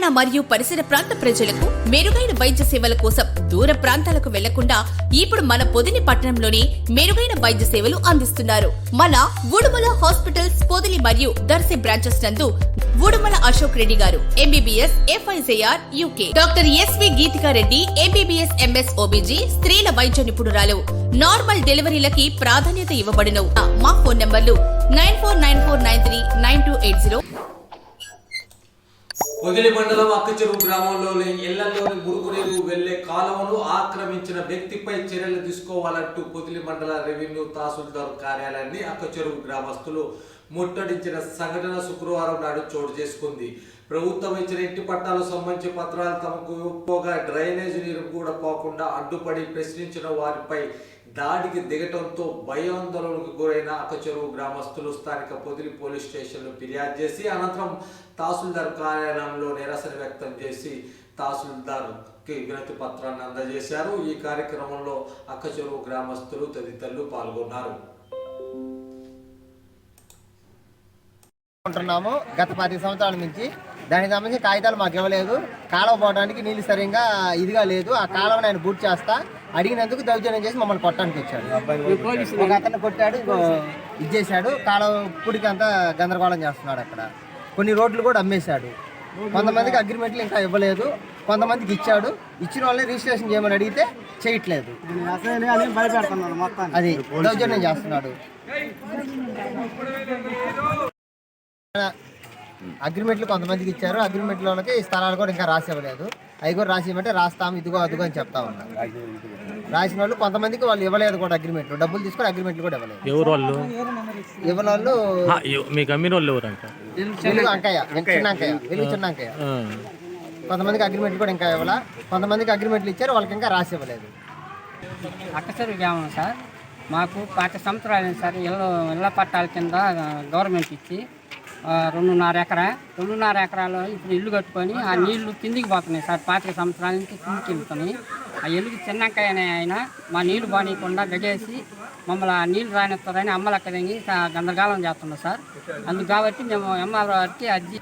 తెలంగాణ మరియు పరిసర ప్రాంత ప్రజలకు మెరుగైన వైద్య సేవల కోసం దూర ప్రాంతాలకు వెళ్ళకుండా ఇప్పుడు మన పొదిని పట్టణంలోనే మెరుగైన వైద్య సేవలు అందిస్తున్నారు. మన ఉడుమల హాస్పిటల్స్ పొదిలి మరియు దర్శి బ్రాంచెస్ నందు ఉడుమల అశోక్ రెడ్డి గారు MBBS FIJR UK doctor SV Geethika Reddy MBBS MS OBG స్త్రీల వైద్య నిపుణురాలు. నార్మల్ డెలివరీలకి ప్రాధాన్యత ఇవ్వబడును మా ఫోన్ నంబర్లు nine four nine four nine three nine two eight zero Podili మండలం అక్కచెరువు గ్రామంలోని ఇళ్ళలోని మురుగునీరు వెళ్ళే కాలువను ఆక్రమించిన వ్యక్తిపై చర్యలు తీసుకోవాలంటూ పొదిలి మండల రెవెన్యూ తహసీల్దార్ కార్యాలయాన్ని అక్కచెరువు గ్రామస్తులు ముట్టడించిన సంఘటన శుక్రవారం నాడు చోటు చేసుకుంది. ప్రభుత్వం ఇచ్చిన ఇంటి పట్టాలకు సంబంధించి పత్రాలు తమకు పోగా డ్రైనేజ్ నీరు కూడా పోకుండా అడ్డుపడి ప్రశ్నించిన వారిపై దాడికి దిగటంతో భయాందోళనకు గురైన అక్కచెరువు గ్రామస్తులు స్థానిక పొదిలి పోలీస్ స్టేషన్లో ఫిర్యాదు చేసి అనంతరం తహసీల్దార్ కార్యాలయంలో నిరసన వ్యక్తం చేసి తహసీల్దార్కి వినతి పత్రాన్ని అందజేశారు. ఈ కార్యక్రమంలో అక్కచెరువు గ్రామస్తులు తదితరులు పాల్గొన్నారు. ఉంటున్నాము గత పది సంవత్సరాల నుంచి దానికి సంబంధించి కాగితాలు మాకు ఇవ్వలేదు కాలువ పోవడానికి నీళ్ళు సరిగ్గా ఇదిగా లేదు. ఆ కాలువను ఆయన బూట్ చేస్తా. అడిగినందుకు దౌర్జన్యం చేసి మమ్మల్ని కొట్టడానికి వచ్చాడు. ఒక అతను కొట్టాడు ఇది చేశాడు కాలువ పుడికి అంతా గందరగోళం చేస్తున్నాడు అక్కడ. కొన్ని రోడ్లు కూడా అమ్మేశాడు. కొంతమందికి అగ్రిమెంట్లు ఇంకా ఇవ్వలేదు. కొంతమందికి ఇచ్చాడు. ఇచ్చిన వాళ్ళని రిజిస్ట్రేషన్ చేయమని అడిగితే చేయట్లేదు. అది దౌర్జన్యం చేస్తున్నాడు. అగ్రిమెంట్లు కొంతమందికి ఇచ్చారు. అగ్రిమెంట్ల వాళ్ళకి స్థలాలు కూడా ఇంకా రాసి ఇవ్వలేదు. అవి కూడా రాసి ఇవ్వమంటే రాస్తాం ఇదిగో అదిగో అని చెప్తా ఉన్నారు రాసిన వాళ్ళు కొంతమందికి వాళ్ళు ఇవ్వలేదు కూడా అగ్రిమెంట్లు. డబ్బులు తీసుకొని అగ్రిమెంట్లు కూడా ఇవ్వలేదు. ఎవరు వాళ్ళు? ఇవ్వని వాళ్ళు మీకు అమ్మిన వాళ్ళు ఎవరు అంట వెలుగు అంకయ్య చిన్న అంకయ్య వెలుగు చిన్న అంకయ్య. కొంతమందికి అగ్రిమెంట్లు కూడా ఇంకా ఇవ్వాల? కొంతమందికి అగ్రిమెంట్లు ఇచ్చారు వాళ్ళకి ఇంకా రాసి ఇవ్వలేదు అక్కసరి గ్రామం సార్? మాకు పాత సంవత్సరాలు సార్ ఇళ్ళ ఇళ్ళ పట్టాల కింద గవర్నమెంట్ ఇచ్చి రెండున్నర ఎకరా రెండున్నర ఎకరాలో ఇప్పుడు ఇల్లు కట్టుకొని ఆ నీళ్ళు కిందికి పోతున్నాయి సార్ పాతిక సంవత్సరాల నుంచి కిందికి వెళ్తున్నాయి. ఆ ఎలుగు చిన్నక్కయ్య అనే ఆయన మా నీళ్ళు బానీయకుండా గజేసి మమ్మల్ని ఆ నీళ్ళు రానిస్తారని అమ్మలక్క దిగి గందరగోళం చేస్తున్నాం సార్. అందుకు కాబట్టి మేము ఎంఆర్ఓ గారికి అర్జీ